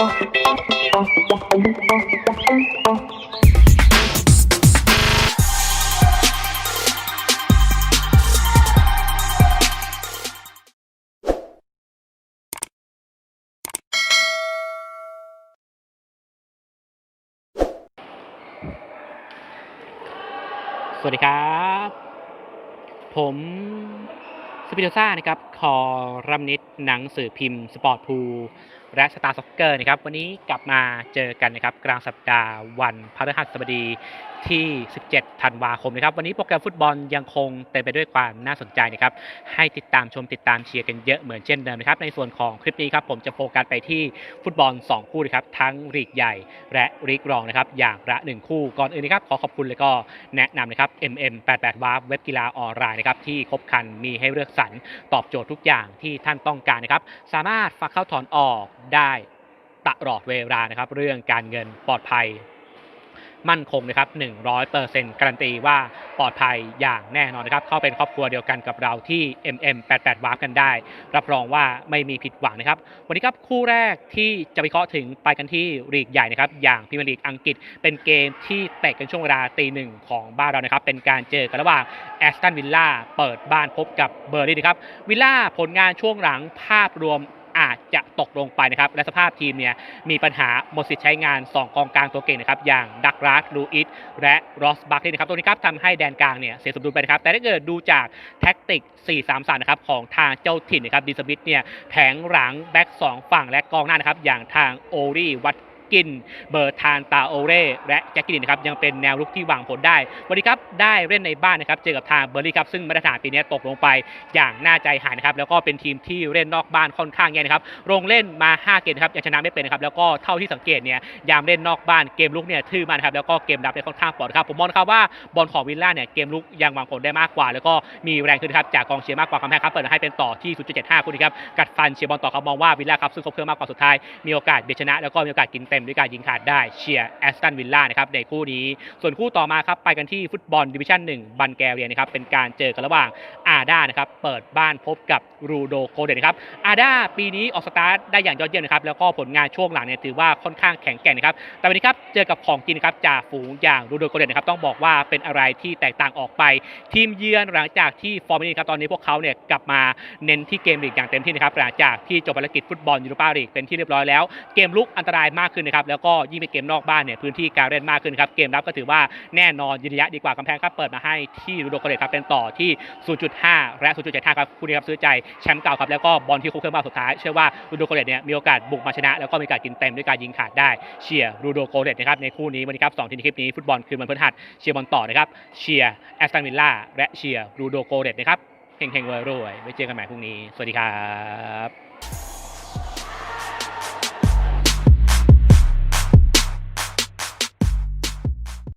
สวัสดีครับ ผมสปิโดซ่านะครับคอรัมนิดหนังสือพิมพ์ สปอร์ตพู และสตาร์ซ็อกเกอร์นะครับวันนี้กลับมาเจอกันนะครับกลางสัปดาห์วันพฤหัสบดีที่ 17 ธันวาคมนะครับวันนี้โปรแกรมฟุตบอลยังคงเต็มไปด้วยความน่าสนใจนะครับให้ติดตามชมติดตามเชียร์กันเยอะเหมือนเช่นเดิมนะครับในส่วนของคลิปนี้ครับผมจะโฟกัสไปที่ฟุตบอล 2 คู่นะครับทั้งลีกใหญ่และลีกรองนะครับอย่างละ 1 คู่ก่อนอื่นนะครับขอขอบคุณเลยก็แนะนำนะครับ MM88 วาร์เว็บกีฬาออนไลน์นะครับที่ครบครันมีให้เลือกสรรตอบโจทย์ทุกอย่างที่ท่านต้องการนะครับสามารถฝากเข้าถอนออกได้ตลอดเวลานะครับ เรื่องการเงินปลอดภัย มั่นคงนะครับ 100%การันตีว่าปลอดภัยอย่างแน่นอนนะครับ เข้าเป็นครอบครัวเดียวกันกับเราที่ MM88 วาร์ปกันได้ รับรองว่าไม่มีผิดหวังนะครับ วันนี้ครับคู่แรกที่จะวิเคราะห์ถึงไปกันที่ลีกใหญ่นะครับ อย่างพรีเมียร์ลีกอังกฤษ เป็นเกมที่เตะกันช่วงเวลาตีหนึ่งของบ้านเรานะครับ เป็นการเจอกันระหว่างแอสตันวิลล่าเปิดบ้านพบกับเบอร์ลี่นะครับ วิลล่าผลงานช่วงหลังภาพรวม ตกลงไปนะครับและสภาพทีมเนี่ยมีปัญหาหมดสิทธิ์ใช้งาน 2 กองกลางตัวเก่งนะครับอย่างดักรัสลูอิสและรอสบัคที่นะครับตรงนี้ครับทำให้แดนกลางเนี่ยเสียสมดุลไปนะครับแต่ถ้าเกิดดูจากแท็กติก 4-3-3 นะครับของทางเจ้าถิ่นนะครับดีสมิธเนี่ยแผงหลังแบ็ก2ฝั่งและกองหน้านะครับอย่างทางโอรีวัต กิน เบอร์ทานตาโอเร่และแจ็คกินนะครับยังเป็นแนวรุกที่วางผลได้วันนี้ครับได้เล่นในบ้านนะครับเจอกับทางเบอร์ลี่ครับซึ่งมาตรฐานปีนี้ตกลงไปอย่างน่าใจหายนะครับแล้วก็เป็นทีมที่เล่นนอกบ้านค่อนข้างแย่นะครับลงเล่นมา 5 เกมนะครับยังชนะไม่เป็นนะครับแล้วก็เท่าที่สังเกตเนี่ยยามเล่นนอกบ้านเกมลุกเนี่ยทื่อมากนะครับแล้วก็เกมรับเนี่ยค่อนข้างปลอดครับผมมองนะครับว่าบอลของวิลล่าเนี่ยเกมลุกยังวางผลได้มากกว่า แล้วก็มีแรงขึ้นครับจากกองเชียร์มากกว่าคำแพ้ครับเปิดให้เป็นต่อที่ 0.75คุณครับกัดฟันเชียร์บอลต่อครับมองว่าวิลล่าครับซึ่งครบเครื่องมากกว่าสุดท้ายมีโอกาสเบียดชนะแล้วก็มีโอกาสกินเต็มด้วยการยิงขาดได้เชียร์แอสตันวิลล่านะครับในคู่นี้ ส่วนคู่ต่อมาครับไปกันที่ฟุตบอลดิวิชั่น1บันแกเรียนะครับเป็นการเจอกันระหว่างอาด้านะครับเปิดบ้านพบกับรูโดโคเดตนะครับอาด้าปีนี้ออกสตาร์ทได้อย่างยอดเยี่ยมนะครับแล้วก็ผลงานช่วงหลังเนี่ยถือว่าค่อนข้างแข็งแกร่งนะครับแต่วันนี้ครับเจอกับของจรินครับจากฝูงอย่างรูโดโคเดตนะครับต้องบอกว่าเป็นอะไรที่แตกต่างออกไป ทีมเยือนหลังจากที่ฟอร์มไม่ดีครับตอนนี้พวกเขาเนี่ยกลับมาเน้นที่เกมลีกอย่างเต็มที่นะครับหลังจากที่จบภารกิจฟุตบอลยูโรปาลีกเป็นที่เรียบร้อยแล้ว เกมลุกอันตรายมากขึ้นนะครับแล้วก็ยิ่งเป็นเกมนอกบ้านเนี่ยพื้นที่การเล่นมากขึ้นครับเกมรับก็ถือว่าแน่นอนยืนระยะดีกว่ากำแพงครับเปิดมาให้ที่รูโดโคเดตครับเป็นต่อที่ 0.5 และ 0.75 ครับคู่นี้ครับซื้อใจแชมป์เก่าครับแล้วก็บอลที่คุกเครื่องมากสุดท้ายเชื่อว่ารูโดโคเดตเนี่ยมีโอกาสบุกมาชนะ แล้วก็มีโอกาสกินเต็มด้วยการยิงขาดได้เชียร์รูโดโคเดตนะครับในคู่นี้วันนี้ครับสองทีมคลิปนี้ฟุตบอลคืนวันพฤหัสเชียร์บอลต่อนะครับเชียร์แอสตันวิลล่าและเชียร์รูโดโคเดตนะครับเฮงๆรวยๆไว้เจอกันใหม่พรุ่งนี้ สวัสดีครับ